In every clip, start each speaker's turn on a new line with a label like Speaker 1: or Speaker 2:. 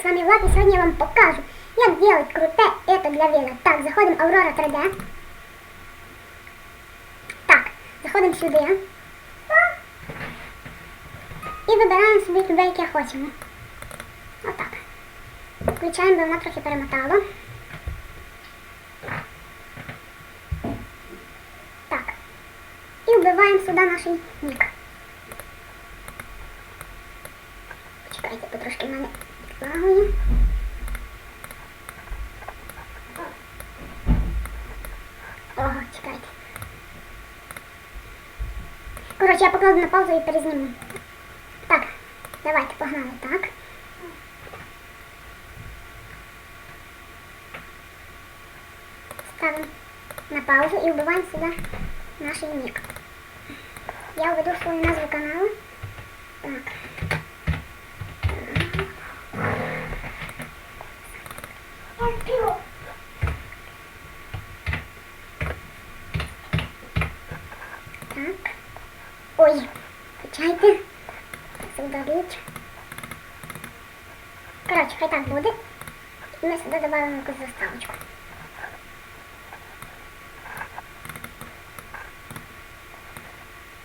Speaker 1: с вами Влад, и сегодня я вам покажу, как делать круте это для вела. Так, заходим в Aurora 3D. Так, заходимо сюди. І вибираємо собі любе, яке хочемо. Отак. Включаємо, бо вона трохи перемотала. Так. І вбиваємо сюди наш нік. Чекайте, потрошки в мене лагує. Ого, чекайте. Коротше, я покладу на паузу і перезніму. Так, давайте погнали, так. Ставимо на паузу і вбиваємо сюди наш нік. Я введу свою назву каналу. Ой, почайте. Удалить. Коротше, хай так буде. І ми сюди додаємо якусь заставочку.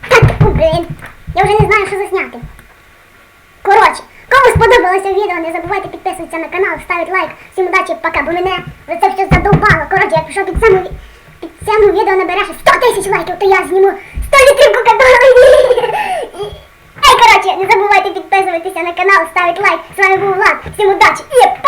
Speaker 1: Так, о, блін. Я вже не знаю, що засняти. Коротше, кому сподобалося відео, не забувайте підписуватися на канал, ставити лайк. Всім удачі, пока, бо мене вже це все задовбало. Коротше, якщо під цьому, під цьому відео набереш 100 тисяч лайків, то я зніму 100 літрів кока-коли. Підписуватися на канал, ставить лайк. С вами был Влад. Всем удачи и пока!